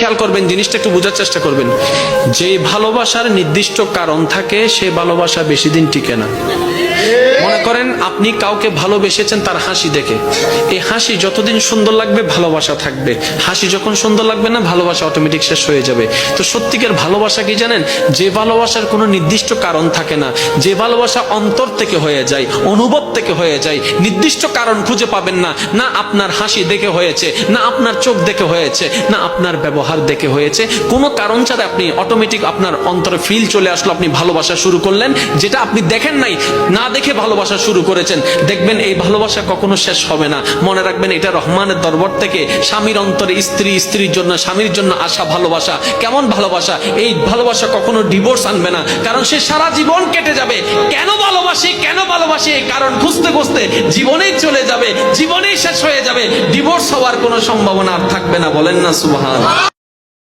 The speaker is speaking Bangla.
খেয়াল করবেন, জিনিসটা একটু বোঝার চেষ্টা করবেন। যে ভালোবাসার নির্দিষ্ট কারণ থাকে সে ভালোবাসা বেশি দিন টিকে না। করেন, আপনি কাউকে ভালোবেসেছেন তার হাসি দেখে। এই হাসি যতদিন সুন্দর লাগবে, ভালোবাসা থাকবে। হাসি যখন সুন্দর লাগবে না, ভালোবাসা অটোমেটিক শেষ হয়ে যাবে। তো সত্যিকার ভালোবাসা কি জানেন? যে ভালোবাসার কোনো নির্দিষ্ট কারণ থাকে না। যে ভালোবাসা অন্তর থেকে হয়ে যায়, অনুভব থেকে হয়ে যায়, নির্দিষ্ট কারণ খুঁজে পাবেন না। না আপনার হাসি দেখে হয়েছে, না আপনার চোখ দেখে হয়েছে, না আপনার ব্যবহার দেখে হয়েছে। কোনো কারণ ছাড়া আপনি অটোমেটিক আপনার অন্তরে ফিল চলে আসলো, আপনি ভালোবাসা শুরু করলেন, যেটা আপনি দেখেন নাই। না দেখে ভালোবাসা শুরু করেছেন। দেখবেন এই ভালোবাসা কখনো শেষ হবে না। মনে রাখবেন এটা রহমানের দরবার থেকে স্বামীর অন্তরে স্ত্রী, স্ত্রীর জন্য, স্বামীর জন্য আসা ভালোবাসা। কেমন ভালোবাসা? এই ভালোবাসা কখনো ডিভোর্স আনবে না। কারণ সে সারা জীবন কেটে যাবে। কেন ভালোবাসি? কেন ভালোবাসি? এই কারণ খুঁজতে খুঁজতে জীবনেই চলে যাবে। জীবনেই শেষ হয়ে যাবে। ডিভোর্স হওয়ার কোনো সম্ভাবনা আর থাকবে না। বলেন না সুবহান